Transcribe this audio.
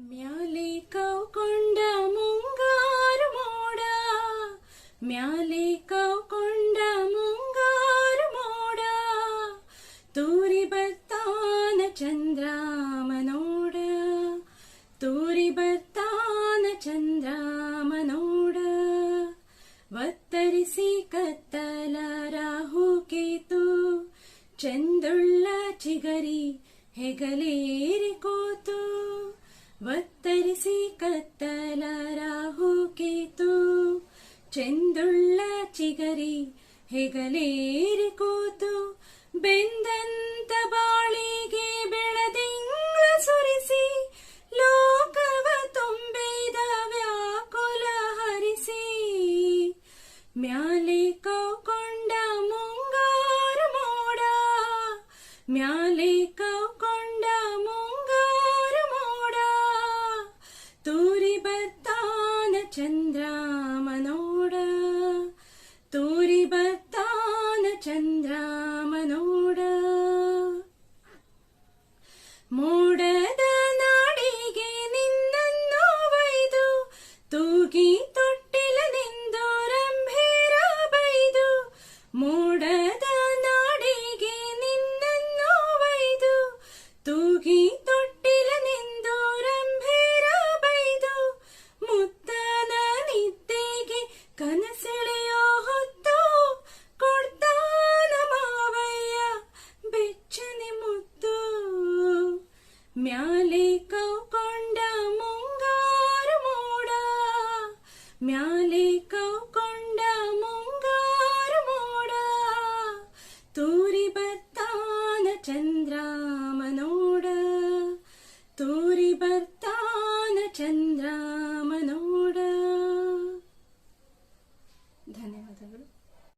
ಮ್ಯಾಲೆ ಕೌಕೊಂಡ ಮುಂಗಾರು ಮೋಡ. ಮ್ಯಾಲಿ ಕೌಕೊಂಡ ಮುಂಗಾರು ಮೋಡ. ತೂರಿ ಬರ್ತಾನ ಚಂದ್ರಾಮನೋಡ ತೂರಿ ಬರ್ತಾನ ಚಂದ್ರಾಮನೋಡ ವತ್ತರಿಸಿ ಕತ್ತಲ ರಾಹು ಕೇತು. ಚಂದುಳ್ಳ ಚಿಗರಿ ಹೆಗಲೇರಿ ಕೂತು. ವತ್ತರಿಸಿ ಕತ್ತಲ ರಾಹು ಕೇತು, ಚೆಂದುಳ್ಳ ಚಿಗರಿ ಹೆಗಲೇರಿ ಕೂತು, ಬೆಂದಂತ ಬಾಳಿಗೆ ಬೆಳದಿಂಗಳ ಸುರಿಸಿ, ಲೋಕವ ತುಂಬಿದ ವ್ಯಾಕುಲ ಹರಿಸಿ. ಮ್ಯಾಲೆ ಕೌಕೊಂಡ ಮುಂಗಾರು ಮೋಡ, ಮ್ಯಾಲೆ ತೂಗಿ ತೊಟ್ಟಿಲನೆಂದು ರಂಭೀರ ಬೈದು ಮೂಡದ ನಾಡಿಗೆ ನಿನ್ನನ್ನು ಒಯ್ದು. ತೂಗಿ ತೊಟ್ಟಿಲನೆಂದು ರಂಭೀರ ಬೈದು ಮುತ್ತನ ನಿದ್ದೆಗೆ ಕನಸೆಳೆಯೋ ಹೊತ್ತು ಕೊಡ್ತಾನ ಮಾವಯ್ಯ ಬೆಚ್ಚನೆ ಮುದ್ದು ಮ್ಯಾಲೆ ಮ್ಯಾಲೆ ಕೌಕೊಂಡ ಮುಂಗಾರು ಮೋಡ ತೂರಿ ಬರ್ತಾನ ಚಂದ್ರಾಮನೋಡ ತೂರಿ ಬರ್ತಾನ ಚಂದ್ರ